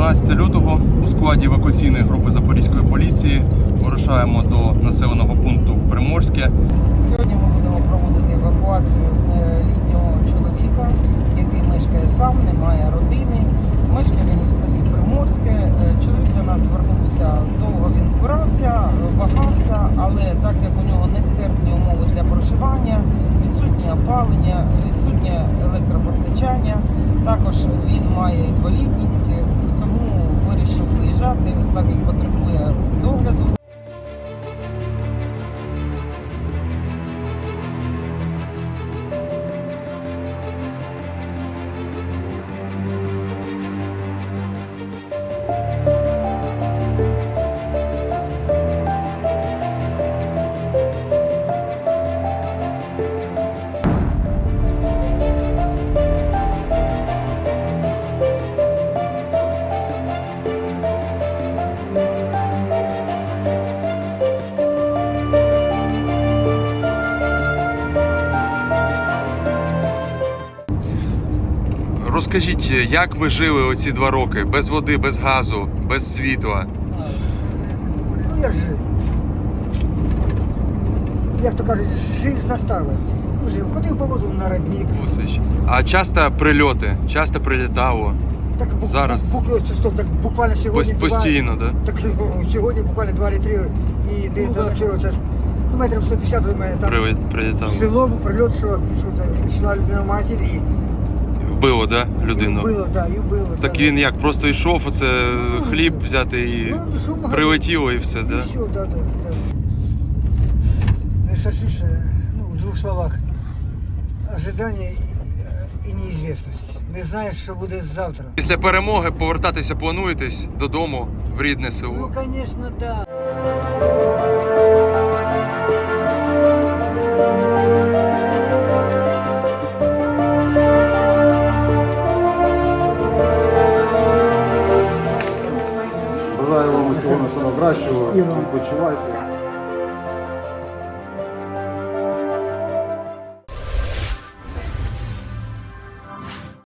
лютого у складі евакуаційної групи Запорізької поліції вирушаємо до населеного пункту Приморське. Сьогодні ми будемо проводити евакуацію е, літнього чоловіка, який мешкає сам, не має родини. Мешкає він в селі Приморське. Е, Чоловік до нас звернувся, довго він збирався, е, вагався, але так як у нього нестерпні умови для проживання, відсутнє опалення, відсутнє електропостачання, також він має інвалідність, е, виїжджати, він так як потребує догляду. Розкажіть, як ви жили оці два роки без води, без газу, без світла? Ну як жив? Як то кажуть, жив заставив. Ну, жив. Ходив по воду на родник. Осич. А часто прильоти, часто прилітало. Так, бук- Зараз. Буквально, це стоп, так буквально сьогодні. Пос- два- Постійно, да? Так ну, сьогодні буквально 2 літри і де Ну, вчора це ж ну, метрів 150 від мене там Прилет- Прилітало. в село прильот, що, що це йшла людина матір і, Вбило, да, і людину? вбило, да, і вбило. Так да. він як просто йшов, оце хліб взяти і Ну, прилетіло і все, І да? все, да, да, да. Найстрашніше, ну, в двох словах, ожидання і, і неізвісність. Не знаєш, що буде завтра. Після перемоги повертатися плануєтесь додому в рідне село? Ну, звісно, так. Бажаю вам усього найкращого. Відпочивайте.